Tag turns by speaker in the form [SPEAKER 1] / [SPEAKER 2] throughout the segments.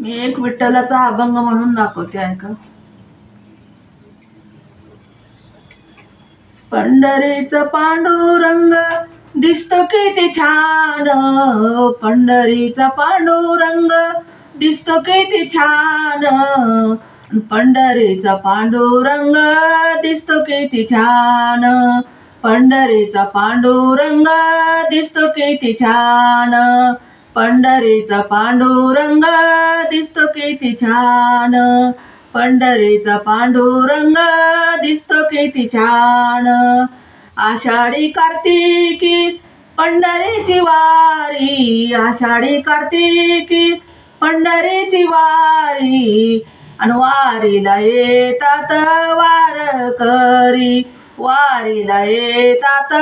[SPEAKER 1] मी एक विठ्ठलाचा अभंग म्हणून दाखवते ऐका. पंढरीच पांडुरंग दिसतो किती छान. पंढरीचा पांडुरंग दिसतो किती छान. पंढरीचा पांडुरंग दिसतो किती छान. पंढरीचा पांडुरंग दिसतो किती छान. पंढरीचा पांडुरंग दिसतो किती छान. पंढरीचा पांडुरंग दिसतो किती छान. आषाढी कार्तिकी पंढरीची वारी. आषाढी कार्तिकी पंढरीची वारी. आणि वारीला येतात वारकरी. वारीला येतात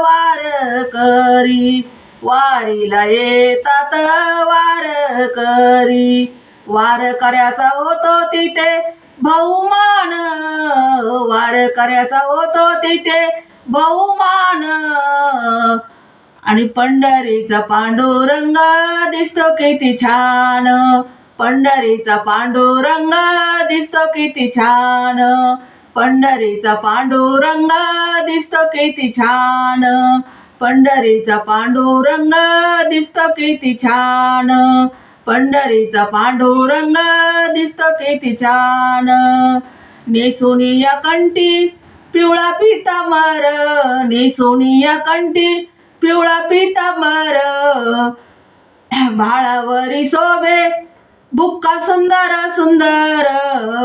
[SPEAKER 1] वारकरी. वारीला येतात वारकरी करायचा होतो तिथे बहुमान. वारकऱ्याचा होतो तिथे बहुमान. आणि पंढरीचा पांडुरंग दिसतो किती छान. पंढरीचा पांडुरंग दिसतो किती छान. पंढरीचा पांडुरंग दिसतो किती छान. पंढरीचा पांडुरंग दिसतो किती छान. पंढरीचा पांडुरंग दिसतो किती छान. नेसुनिया कंटी पिवळा पितांबर. नेसुनिया कंटी पिवळा पितांबर. बाळावरी शोभे बुक्का सुंदर सुंदर.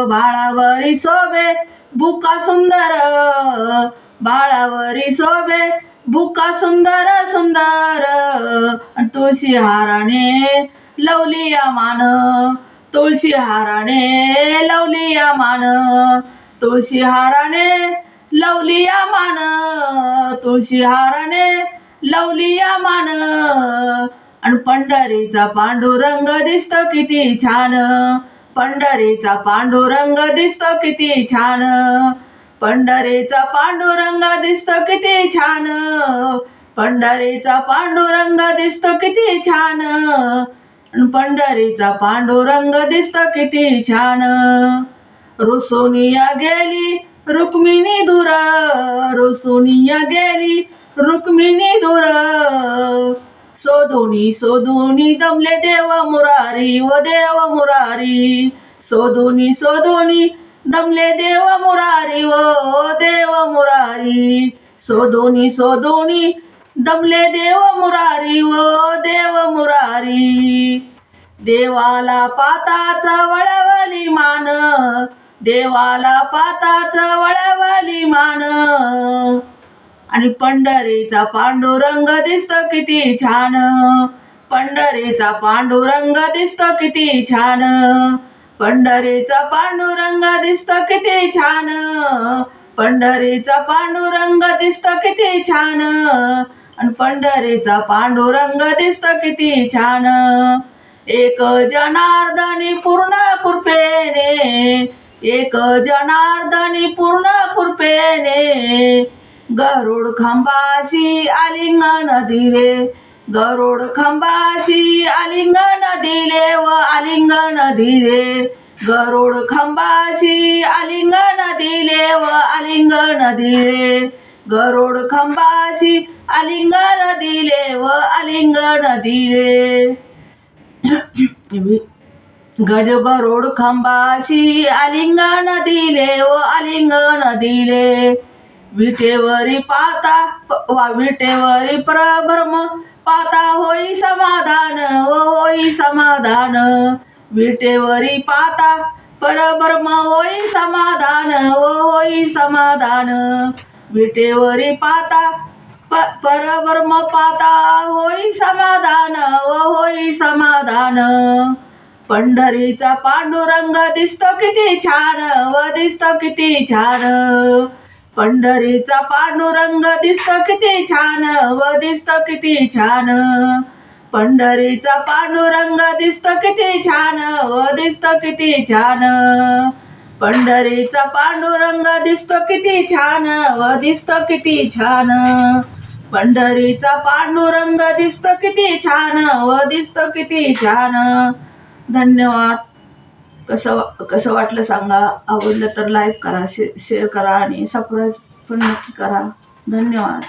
[SPEAKER 1] बाळावरी शोभे बुक्का सुंदर. बाळावरी शोभे बुका सुंदर सुंदर आणि तुळशी हाराने लवली या मान. तुळशी हाराने लवली या मान. तुळशी हाराने लवली या मान. तुळशी हाराने लवली या मान. आणि पंढरीचा पांडुरंग दिसतो किती छान. पंढरीचा पांडुरंग दिसतो किती छान. पंढरीचा पांडुरंग दिसतो किती छान. पंढरीचा पांडुरंग दिसतो किती छान. पंढरीचा पांडुरंग दिसतो किती छान. रुसोनिया गेली रुक्मिणी दूर रुसोनिया गेली रुक्मिणी दूर सोधुनी सोधुनी दमले देव मुरारी व देव मुरारी. सोधुनी सोधुनी दमले देव मुरारी व देव मुरारी. सोदोनी सोदोनी. दमले देव मुरारी व देव मुरारी. देवाला पाताचा वळवली मान. देवाला पाताचा वळवली मान. आणि पंढरीचा पांडुरंग दिसतो किती छान. पंढरीचा पांडुरंग दिसतो किती छान. पंढरीचा पांडुरंग दिसतो किती छान. पंढरीचा पांडुरंग दिसतो किती छान. आणि पंढरीचा पांडुरंग दिसतो किती छान. एक जनार्दनी पूर्ण कृपेने एक जनार्दनी पूर्ण कृपेने गरुड खांबाशी आलिंगन दिले. गरुड खंबाशी आलिंगन दिले व आलिंगन दिले. गरुड खंबाशी आलिंगन दिले व आलिंगन दिले. गरुड खंबाशी आलिंगन दिले व आलिंगन दिले. गज गरुड खंबाशी आलिंगन दिले व आलिंगन दिले. विटेवरी पाता वा विटेवरी प्रभ्रम पाता होई समाधान व होई समाधान. विटेवरी पाता परब्रह्म होई समाधान व होई समाधान. विटेवरी पाता प परब्रह्म पाता होई समाधान व होई समाधान. पंढरीचा पांडुरंग दिसतो किती छान व दिसतो किती छान. पंढरीचा पांडुरंग दिसत किती छान व दिसत किती छान. पंढरीचा पांडुरंग दिसत किती छान व दिसत किती छान. पंढरीचा पांडुरंग दिसतो किती छान व दिसत किती छान. पंढरीचा पांडुरंग दिसतो किती छान व दिसतो किती छान. धन्यवाद. कसं कसं वाटलं सांगा. आवडलं तर लाईक करा शे शेअर करा आणि सबस्क्राईब पण नक्की करा. धन्यवाद.